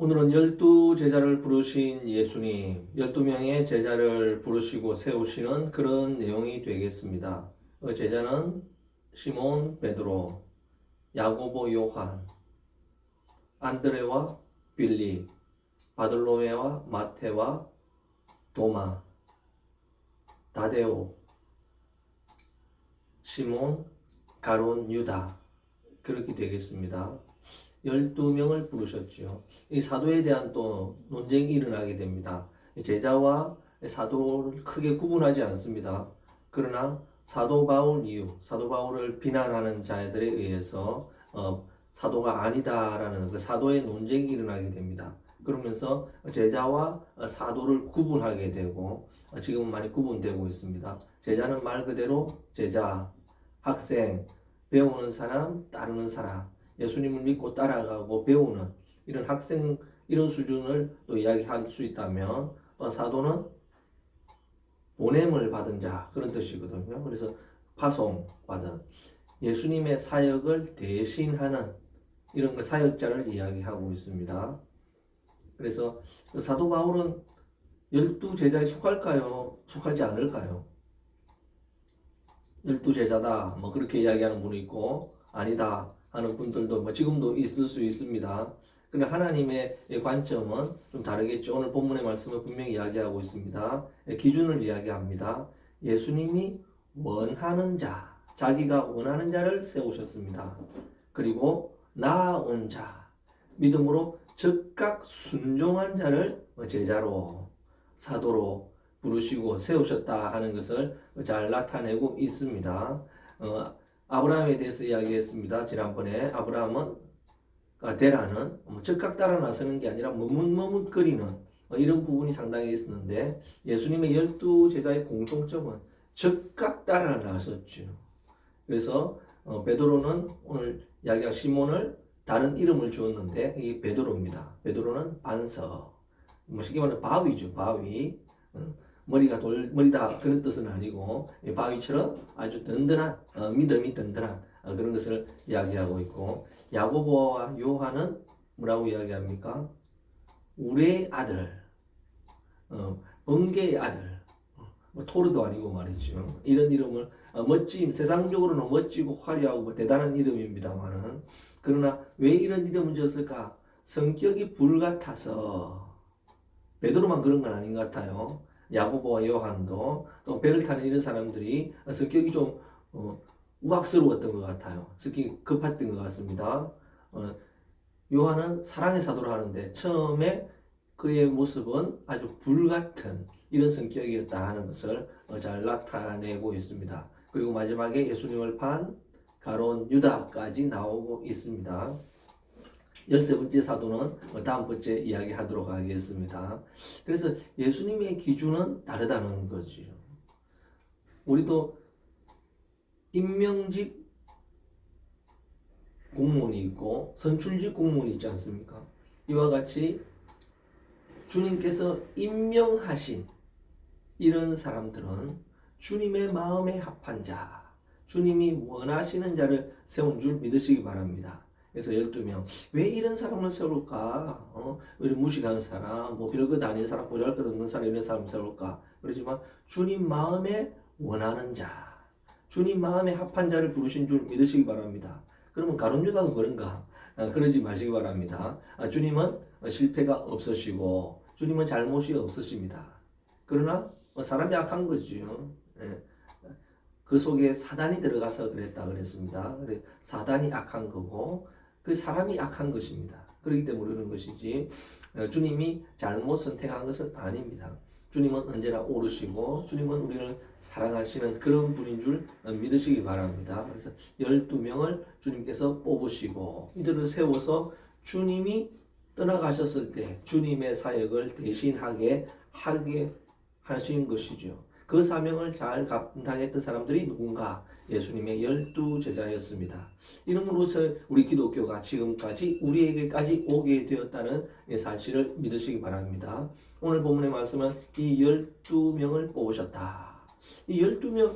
오늘은 열두 제자를 부르신 예수님, 열두 명의 제자를 부르시고 세우시는 그런 내용이 되겠습니다. 그 제자는 시몬 베드로, 야고보 요한, 안드레와 빌립, 바들로메와 마테와 도마, 다데오, 시몬, 가론, 유다 그렇게 되겠습니다. 12명을 부르셨지요. 이 사도에 대한 또 논쟁이 일어나게 됩니다. 제자와 사도를 크게 구분하지 않습니다. 그러나 사도 바울 이유, 사도 바울을 비난하는 자들에 의해서 어, 사도가 아니다라는 그 사도의 논쟁이 일어나게 됩니다. 그러면서 제자와 사도를 구분하게 되고 지금은 많이 구분되고 있습니다. 제자는 말 그대로 제자, 학생, 배우는 사람, 따르는 사람, 예수님을 믿고 따라가고 배우는 이런 학생 이런 수준을 또 이야기할 수 있다면 또 사도는 보냄을 받은 자 그런 뜻이거든요. 그래서 파송 받은 예수님의 사역을 대신하는 이런 그 사역자를 이야기하고 있습니다. 그래서 그 사도 바울은 열두 제자에 속할까요? 속하지 않을까요? 열두 제자다 뭐 그렇게 이야기하는 분이 있고 아니다 하는 분들도 뭐 지금도 있을 수 있습니다. 근데 하나님의 관점은 좀 다르겠죠. 오늘 본문의 말씀을 분명히 이야기하고 있습니다. 기준을 이야기합니다. 예수님이 원하는 자, 자기가 원하는 자를 세우셨습니다. 그리고 나아온 자, 믿음으로 즉각 순종한 자를 제자로, 사도로 부르시고 세우셨다 하는 것을 잘 나타내고 있습니다. 어, 아브라함에 대해서 이야기했습니다. 지난번에 아브라함은 데라는 뭐 즉각 따라 나서는 게 아니라 머뭇머뭇거리는 뭐 이런 부분이 상당히 있었는데 예수님의 열두 제자의 공통점은 즉각 따라 나섰죠. 그래서 어, 베드로는 오늘 이야기한 시몬을 다른 이름을 주었는데 이 베드로입니다. 베드로는 반석, 뭐 쉽게 말하면 바위죠, 바위. 어, 머리가 돌 머리다 그런 뜻은 아니고 바위처럼 아주 든든한 어, 믿음이 든든한 어, 그런 것을 이야기하고 있고 야고보와 요한은 뭐라고 이야기합니까? 우리의 아들, 어, 번개의 아들, 뭐 토르도 아니고 말이죠. 이런 이름을 어, 멋짐 세상적으로는 멋지고 화려하고 뭐 대단한 이름입니다만은 그러나 왜 이런 이름을 지었을까? 성격이 불같아서 베드로만 그런 건 아닌 것 같아요. 야고보와 요한도 또 배를 타는 이런 사람들이 성격이 좀 어, 우악스러웠던 것 같아요. 성격이 급했던 것 같습니다. 어, 요한은 사랑의 사도를 하는데 처음에 그의 모습은 아주 불같은 이런 성격이었다 하는 것을 어, 잘 나타내고 있습니다. 그리고 마지막에 예수님을 판 가론 유다까지 나오고 있습니다. 열세 번째 사도는 다음 번째 이야기하도록 하겠습니다. 그래서 예수님의 기준은 다르다는 거죠. 우리도 임명직 공무원이 있고 선출직 공무원이 있지 않습니까? 이와 같이 주님께서 임명하신 이런 사람들은 주님의 마음에 합한 자, 주님이 원하시는 자를 세운 줄 믿으시기 바랍니다. 그래서 12명. 왜 이런 사람을 세울까? 어? 왜 무식한 사람, 뭐 별것 아닌 사람, 보잘 것 없는 사람, 이런 사람 세울까? 그렇지만 주님 마음에 원하는 자, 주님 마음에 합한 자를 부르신 줄 믿으시기 바랍니다. 그러면 가론 유다도 그런가? 아, 그러지 마시기 바랍니다. 아, 주님은 실패가 없으시고, 주님은 잘못이 없으십니다. 그러나 뭐 사람이 악한 거죠. 예. 그 속에 사단이 들어가서 그랬다 그랬습니다. 사단이 악한 거고 그 사람이 악한 것입니다. 그렇기 때문에 그런 것이지 어, 주님이 잘못 선택한 것은 아닙니다. 주님은 언제나 오르시고 주님은 우리를 사랑하시는 그런 분인 줄 믿으시기 바랍니다. 그래서 12명을 주님께서 뽑으시고 이들을 세워서 주님이 떠나가셨을 때 주님의 사역을 대신하게 하게 하신 것이죠. 그 사명을 잘 감당했던 사람들이 누군가? 예수님의 열두 제자였습니다. 이름으로서 우리 기독교가 지금까지 우리에게까지 오게 되었다는 사실을 믿으시기 바랍니다. 오늘 본문의 말씀은 이 열두 명을 뽑으셨다. 이 열두 명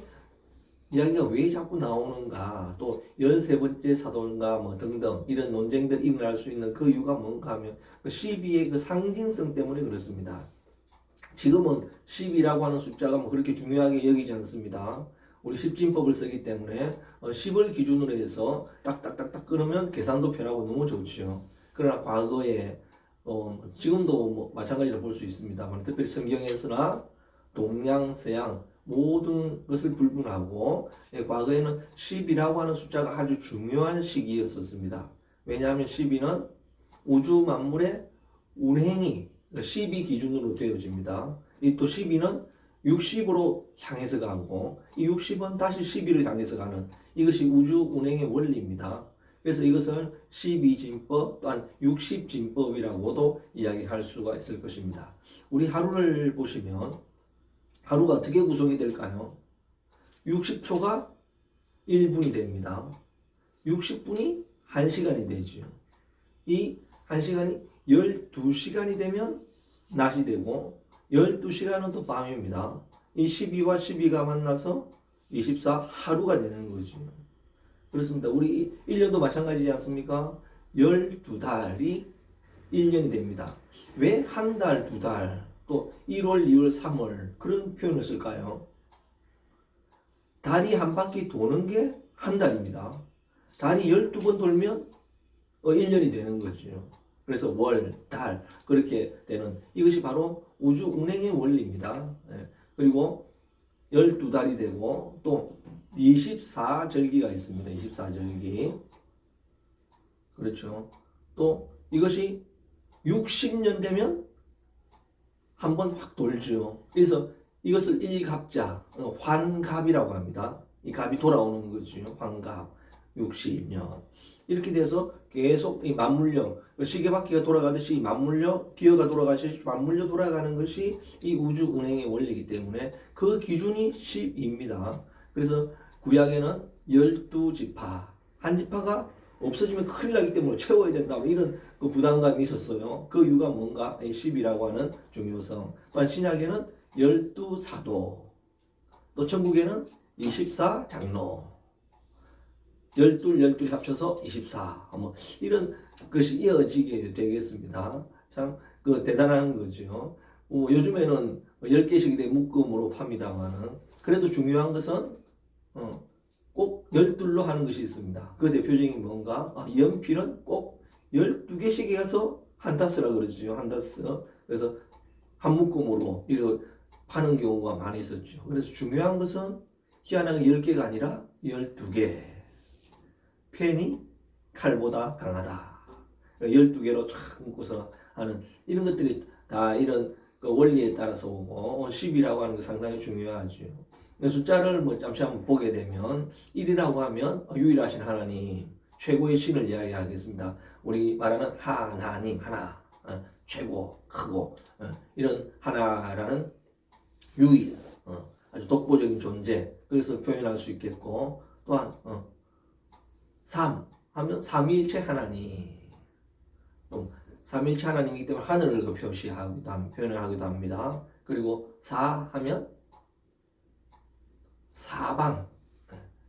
이야기가 왜 자꾸 나오는가 또 열세 번째 사도인가 뭐 등등 이런 논쟁들이 일어날 수 있는 그 이유가 뭔가 하면 그 12의 그 상징성 때문에 그렇습니다. 지금은 10이라고 하는 숫자가 뭐 그렇게 중요하게 여기지 않습니다. 우리 십진법을 쓰기 때문에 어, 10을 기준으로 해서 딱딱딱딱 끊으면 계산도 편하고 너무 좋죠. 그러나 과거에 어, 지금도 뭐 마찬가지로 볼 수 있습니다만 특별히 성경에서나 동양, 서양 모든 것을 불문하고 예, 과거에는 10이라고 하는 숫자가 아주 중요한 시기였었습니다. 왜냐하면 12는 우주 만물의 운행이 12 기준으로 되어집니다. 이 또 12는 60으로 향해서 가고 이 60은 다시 12를 향해서 가는 이것이 우주 운행의 원리입니다. 그래서 이것을 12진법 또한 60진법이라고도 이야기할 수가 있을 것입니다. 우리 하루를 보시면 하루가 어떻게 구성이 될까요? 60초가 1분이 됩니다. 60분이 1시간이 되죠. 이 1시간이 12시간이 되면 낮이 되고 12시간은 또 밤입니다. 이 12와 12가 만나서 24 하루가 되는 거죠. 그렇습니다. 우리 1년도 마찬가지지 않습니까? 12달이 1년이 됩니다. 왜 한 달, 두 달, 또 1월, 2월, 3월 그런 표현을 쓸까요? 달이 한 바퀴 도는 게 한 달입니다. 달이 12번 돌면 어, 1년이 되는 거죠. 그래서 월, 달 그렇게 되는 이것이 바로 우주 운행의 원리입니다. 예. 그리고 12달이 되고 또 24절기가 있습니다. 24절기. 그렇죠. 또 이것이 60년 되면 한 번 확 돌죠. 그래서 이것을 일갑자, 어, 환갑이라고 합니다. 이 갑이 돌아오는 거죠. 환갑. 60년. 이렇게 돼서 계속 이 맞물려, 시계바퀴가 돌아가듯이 맞물려, 기어가 돌아가듯이 맞물려 돌아가는 것이 이 우주 운행의 원리이기 때문에 그 기준이 10입니다. 그래서 구약에는 12지파, 한 지파가 없어지면 큰일 나기 때문에 채워야 된다. 뭐 이런 그 부담감이 있었어요. 그 이유가 뭔가? 10이라고 하는 중요성. 또한 신약에는 12사도, 또 천국에는 24장로. 12, 12 합쳐서 24. 뭐 이런 것이 이어지게 되겠습니다. 참 그 대단한 거죠. 뭐 요즘에는 10개씩 이렇게 묶음으로 팝니다만은 그래도 중요한 것은 어, 꼭 12로 하는 것이 있습니다. 그 대표적인 뭔가 아, 연필은 꼭 12개씩 해서 한 다스라 그러죠. 한 다스. 그래서 한 묶음으로 이렇게 파는 경우가 많이 있었죠. 그래서 중요한 것은 희한하게 10개가 아니라 12개. 펜이 칼보다 강하다. 12개로 쫙 묶어서 하는 이런 것들이 다 이런 그 원리에 따라서 오고 10이라고 하는 게 상당히 중요하죠. 숫자를 뭐 잠시 한번 보게 되면 1이라고 하면 유일하신 하나님 최고의 신을 이야기하겠습니다. 우리 말하는 하나님 하나 어, 최고 크고 어, 이런 하나라는 유일 어, 아주 독보적인 존재 그래서 표현할 수 있겠고 또한 어, 3 하면 삼위일체 하나님 또 삼위일체 하나님이기 때문에 하늘을 그 표시하기도 함, 표현을 하기도 합니다. 그리고 4 하면 사방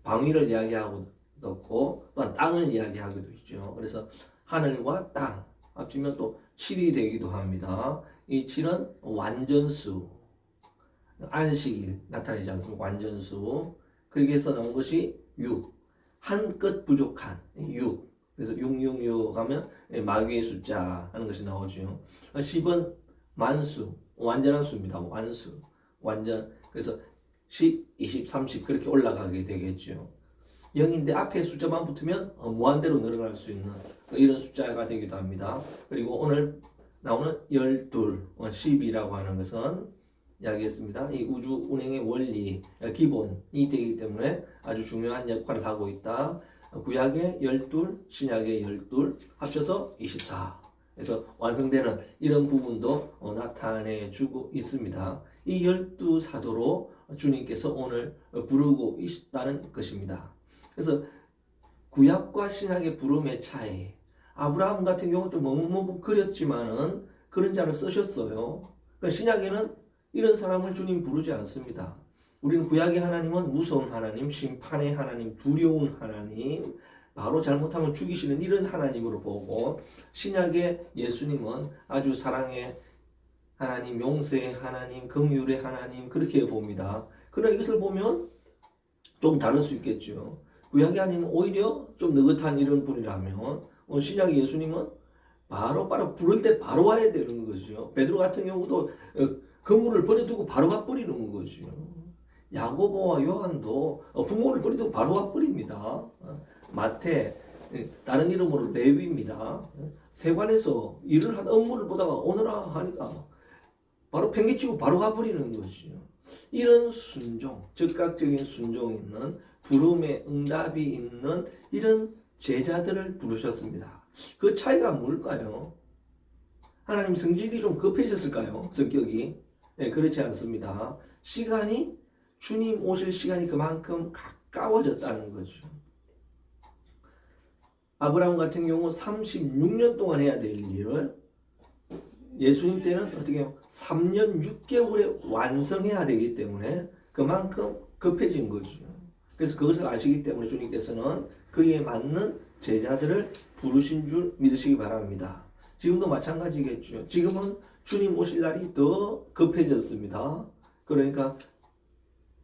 방위를 이야기하고 있고 또한 땅을 이야기하기도 있죠. 그래서 하늘과 땅 합치면 또 7이 되기도 합니다. 이 7은 완전수 안식일 나타내지 않습니까? 완전수 그렇게 해서 나온 것이 6 한끗 부족한 6 그래서 666 하면 마귀의 숫자 하는 것이 나오죠. 10은 만수 완전한 수입니다. 완수 완전 그래서 10, 20, 30 그렇게 올라가게 되겠죠. 0인데 앞에 숫자만 붙으면 어, 무한대로 늘어날 수 있는 이런 숫자가 되기도 합니다. 그리고 오늘 나오는 12, 10이라고 하는 것은 이야기했습니다. 이 우주 운행의 원리, 기본이 되기 때문에 아주 중요한 역할을 하고 있다. 구약의 12, 신약의 12, 합쳐서 24. 그래서 완성되는 이런 부분도 어, 나타내 주고 있습니다. 이 열두 사도로 주님께서 오늘 부르고 있다는 것입니다. 그래서 구약과 신약의 부름의 차이. 아브라함 같은 경우는 좀 머뭇머뭇거렸지만은 그런 자를 쓰셨어요. 그러니까 신약에는 이런 사람을 주님 부르지 않습니다. 우리는 구약의 하나님은 무서운 하나님, 심판의 하나님, 두려운 하나님, 바로 잘못하면 죽이시는 이런 하나님으로 보고 신약의 예수님은 아주 사랑의 하나님, 용서의 하나님, 긍휼의 하나님 그렇게 봅니다. 그러나 이것을 보면 좀 다를 수 있겠죠. 구약의 하나님은 오히려 좀 느긋한 이런 분이라면 어, 신약의 예수님은 바로 바로 부를 때 바로 와야 되는 거죠. 베드로 같은 경우도 어, 그물을 버려두고 바로 가버리는 거죠. 야고보와 요한도 어, 부모를 버리고 바로 가버립니다. 어, 마태 예, 다른 이름으로 레위입니다. 어, 세관에서 일을 하다 업무를 보다가 오너라 하니까 바로 팽개치고 바로 가버리는 것이요. 이런 순종, 즉각적인 순종이 있는 부름의 응답이 있는 이런 제자들을 부르셨습니다. 그 차이가 뭘까요? 하나님 성질이 좀 급해졌을까요? 성격이? 네, 그렇지 않습니다. 시간이 주님 오실 시간이 그만큼 가까워졌다는 거죠. 아브라함 같은 경우 36년 동안 해야 될 일을 예수님 때는 어떻게 해요? 3년 6개월에 완성해야 되기 때문에 그만큼 급해진 거죠. 그래서 그것을 아시기 때문에 주님께서는 그에 맞는 제자들을 부르신 줄 믿으시기 바랍니다. 지금도 마찬가지겠죠. 지금은 주님 오실 날이 더 급해졌습니다. 그러니까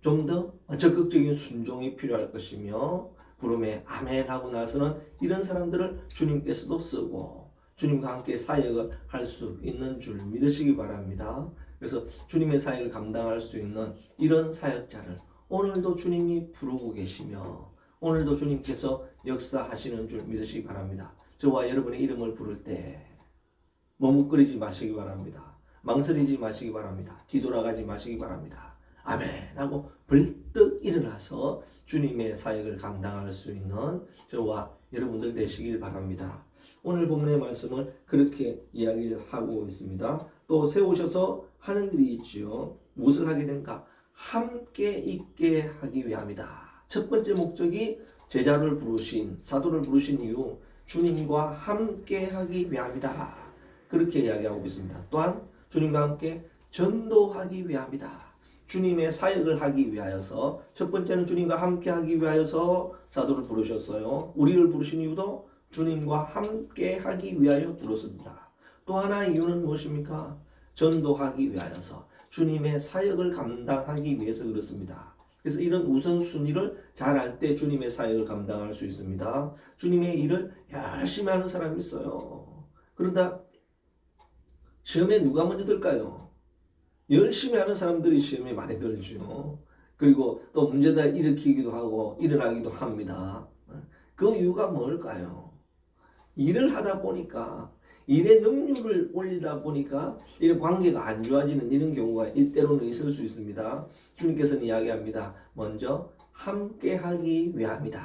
좀 더 적극적인 순종이 필요할 것이며 부름에 아멘 하고 나서는 이런 사람들을 주님께서도 쓰고 주님과 함께 사역을 할 수 있는 줄 믿으시기 바랍니다. 그래서 주님의 사역을 감당할 수 있는 이런 사역자를 오늘도 주님이 부르고 계시며 오늘도 주님께서 역사하시는 줄 믿으시기 바랍니다. 저와 여러분의 이름을 부를 때 머뭇거리지 마시기 바랍니다. 망설이지 마시기 바랍니다. 뒤돌아가지 마시기 바랍니다. 아멘 하고 벌떡 일어나서 주님의 사역을 감당할 수 있는 저와 여러분들 되시길 바랍니다. 오늘 본문의 말씀을 그렇게 이야기를 하고 있습니다. 또 세우셔서 하는 일이 있지요. 무엇을 하게 된가? 함께 있게 하기 위함이다. 첫 번째 목적이 제자를 부르신 사도를 부르신 이유 주님과 함께 하기 위함이다. 그렇게 이야기하고 있습니다. 또한 주님과 함께 전도하기 위함이다. 주님의 사역을 하기 위하여서 첫 번째는 주님과 함께 하기 위하여서 사도를 부르셨어요. 우리를 부르신 이유도 주님과 함께 하기 위하여 불렀습니다. 또 하나 이유는 무엇입니까? 전도하기 위하여서 주님의 사역을 감당하기 위해서 그렇습니다. 그래서 이런 우선순위를 잘 알 때 주님의 사역을 감당할 수 있습니다. 주님의 일을 열심히 하는 사람이 있어요. 그러다 시험에 누가 먼저 들까요? 열심히 하는 사람들이 시험에 많이 들죠. 그리고 또 문제다 일으키기도 하고 일어나기도 합니다. 그 이유가 뭘까요? 일을 하다 보니까 일의 능률을 올리다 보니까 이런 관계가 안 좋아지는 이런 경우가 이때로는 있을 수 있습니다. 주님께서는 이야기합니다. 먼저 함께 하기 위함이다.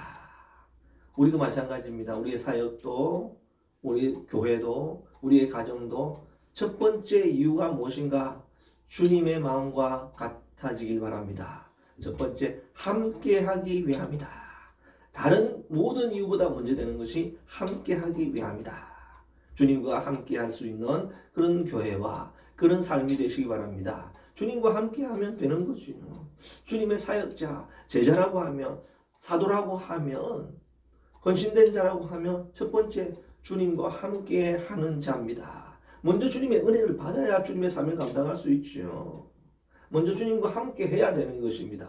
우리도 마찬가지입니다. 우리의 사역도 우리 교회도 우리의 가정도 첫 번째 이유가 무엇인가? 주님의 마음과 같아지길 바랍니다. 첫 번째 함께 하기 위함이다. 다른 모든 이유보다 먼저 되는 것이 함께 하기 위함이다. 주님과 함께 할 수 있는 그런 교회와 그런 삶이 되시기 바랍니다. 주님과 함께 하면 되는 거죠. 주님의 사역자, 제자라고 하면, 사도라고 하면, 헌신된 자라고 하면 첫 번째 주님과 함께 하는 자입니다. 먼저 주님의 은혜를 받아야 주님의 삶을 감당할 수 있죠. 먼저 주님과 함께 해야 되는 것입니다.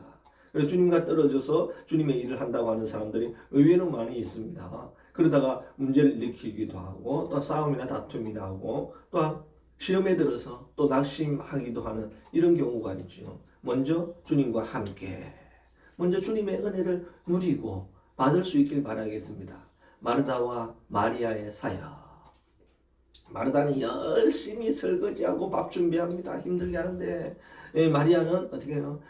그래서 주님과 떨어져서 주님의 일을 한다고 하는 사람들이 의외로 많이 있습니다. 그러다가 문제를 일으키기도 하고 또 싸움이나 다툼이 나고 또 시험에 들어서 또 낙심하기도 하는 이런 경우가 있죠. 먼저 주님과 함께 먼저 주님의 은혜를 누리고 받을 수 있길 바라겠습니다. 마르다와 마리아의 사역. 마르다는 열심히 설거지하고 밥 준비합니다. 힘들게 하는데 예, 마리아는 어떻게 해요?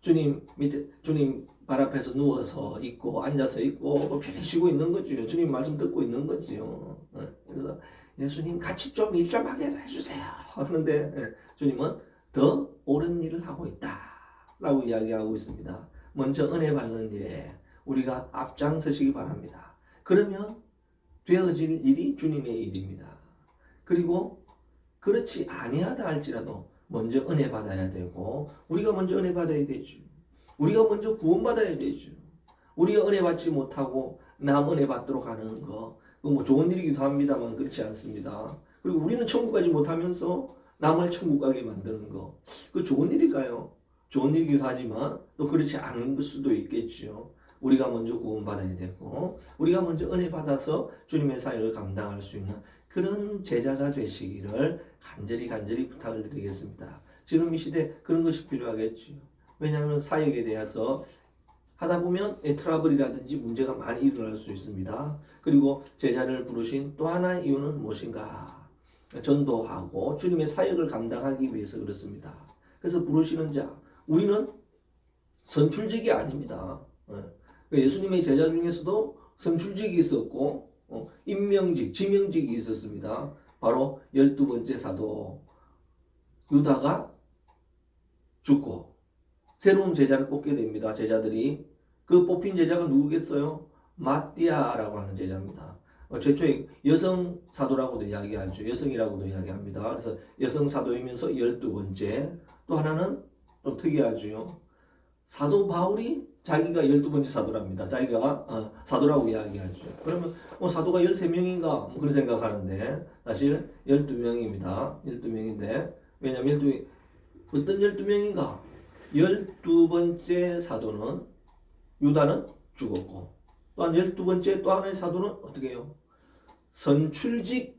주님 밑에 주님 발 앞에서 누워서 있고 앉아서 있고 편히 쉬고 있는 거죠. 주님 말씀 듣고 있는 거지요. 예, 그래서 예수님 같이 좀 일 좀 하게 해주세요. 하는데 예, 주님은 더 옳은 일을 하고 있다라고 이야기하고 있습니다. 먼저 은혜 받는 일에 우리가 앞장서시기 바랍니다. 그러면 되어질 일이 주님의 일입니다. 그리고 그렇지 아니하다 할지라도 먼저 은혜 받아야 되고 우리가 먼저 은혜 받아야 되죠. 우리가 먼저 구원받아야 되죠. 우리가 은혜 받지 못하고 남 은혜 받도록 하는 거, 그뭐 좋은 일이기도 합니다만 그렇지 않습니다. 그리고 우리는 천국 가지 못하면서 남을 천국 가게 만드는 거, 그 좋은 일일까요? 좋은 일이기도 하지만 또 그렇지 않은 수도 있겠지요. 우리가 먼저 구원받아야 되고 우리가 먼저 은혜 받아서 주님의 사역을 감당할 수 있는 그런 제자가 되시기를 간절히 간절히 부탁을 드리겠습니다. 지금 이 시대 그런 것이 필요하겠지요. 왜냐하면 사역에 대해서 하다 보면 예, 트러블이라든지 문제가 많이 일어날 수 있습니다. 그리고 제자를 부르신 또 하나의 이유는 무엇인가? 전도하고 주님의 사역을 감당하기 위해서 그렇습니다. 그래서 부르시는 자, 우리는 선출직이 아닙니다. 예. 예수님의 제자 중에서도 선출직이 있었고 어, 임명직, 지명직이 있었습니다. 바로 열두 번째 사도 유다가 죽고 새로운 제자를 뽑게 됩니다. 제자들이 그 뽑힌 제자가 누구겠어요? 마띠아라고 하는 제자입니다. 어, 최초에 여성 사도라고도 이야기하죠. 여성이라고도 이야기합니다. 그래서 여성 사도이면서 열두 번째 또 하나는 좀 특이하죠. 사도 바울이 자기가 열두 번째 사도랍니다. 자기가 어, 사도라고 이야기하죠. 그러면 뭐 사도가 13명인가 뭐 그런 생각하는데 사실 12명입니다. 12명인데 왜냐면 12명 어떤 12명인가? 12번째 사도는 유다는 죽었고 또한 12번째 또 하나의 사도는 어떻게 해요? 선출직이었고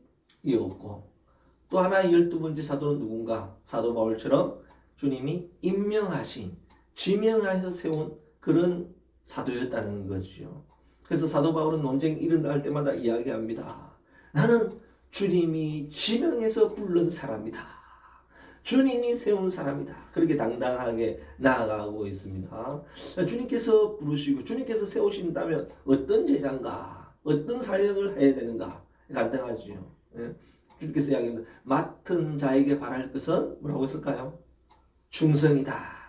또 하나의 12번째 사도는 누군가? 사도 바울처럼 주님이 임명하신 지명하여서 세운 그런 사도였다는 거죠. 그래서 사도 바울은 논쟁 일어날 때마다 이야기합니다. 나는 주님이 지명해서 부른 사람이다. 주님이 세운 사람이다. 그렇게 당당하게 나아가고 있습니다. 주님께서 부르시고 주님께서 세우신다면 어떤 제장가, 어떤 사역을 해야 되는가 간단하죠. 예? 주님께서 이야기합니다. 맡은 자에게 바랄 것은 뭐라고 했을까요? 충성이다.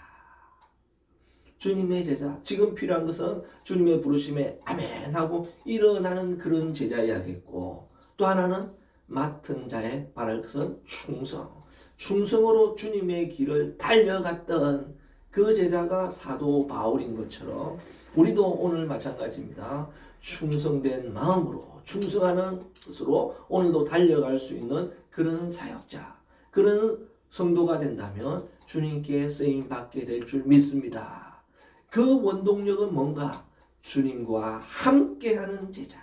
주님의 제자, 지금 필요한 것은 주님의 부르심에 아멘 하고 일어나는 그런 제자여야겠고 또 하나는 맡은 자에 바랄 것은 충성. 충성으로 주님의 길을 달려갔던 그 제자가 사도 바울인 것처럼 우리도 오늘 마찬가지입니다. 충성된 마음으로 충성하는 것으로 오늘도 달려갈 수 있는 그런 사역자, 그런 성도가 된다면 주님께 쓰임 받게 될 줄 믿습니다. 그 원동력은 뭔가 주님과 함께하는 제자.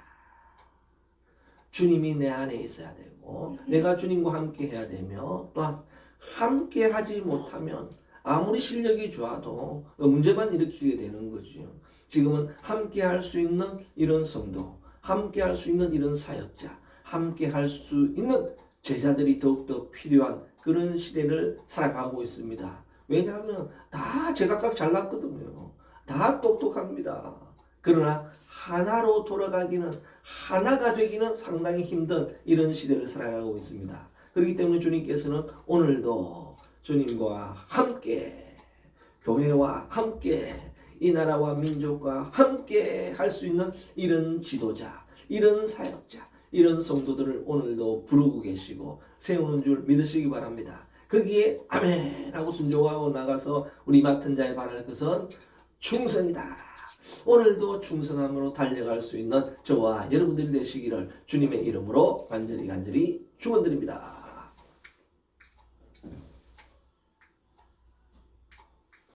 주님이 내 안에 있어야 되고 내가 주님과 함께 해야 되며 또한 함께 하지 못하면 아무리 실력이 좋아도 문제만 일으키게 되는 거죠. 지금은 함께 할 수 있는 이런 성도, 함께 할 수 있는 이런 사역자, 함께 할 수 있는 제자들이 더욱더 필요한 그런 시대를 살아가고 있습니다. 왜냐하면 다 제각각 잘났거든요. 다 똑똑합니다. 그러나 하나로 돌아가기는 하나가 되기는 상당히 힘든 이런 시대를 살아가고 있습니다. 그렇기 때문에 주님께서는 오늘도 주님과 함께 교회와 함께 이 나라와 민족과 함께 할 수 있는 이런 지도자, 이런 사역자, 이런 성도들을 오늘도 부르고 계시고 세우는 줄 믿으시기 바랍니다. 거기에 아멘 하고 순종하고 나가서 우리 맡은 자에 바랄 것은 충성이다. 오늘도 충성함으로 달려갈 수 있는 저와 여러분들이 되시기를 주님의 이름으로 간절히 간절히 축원드립니다.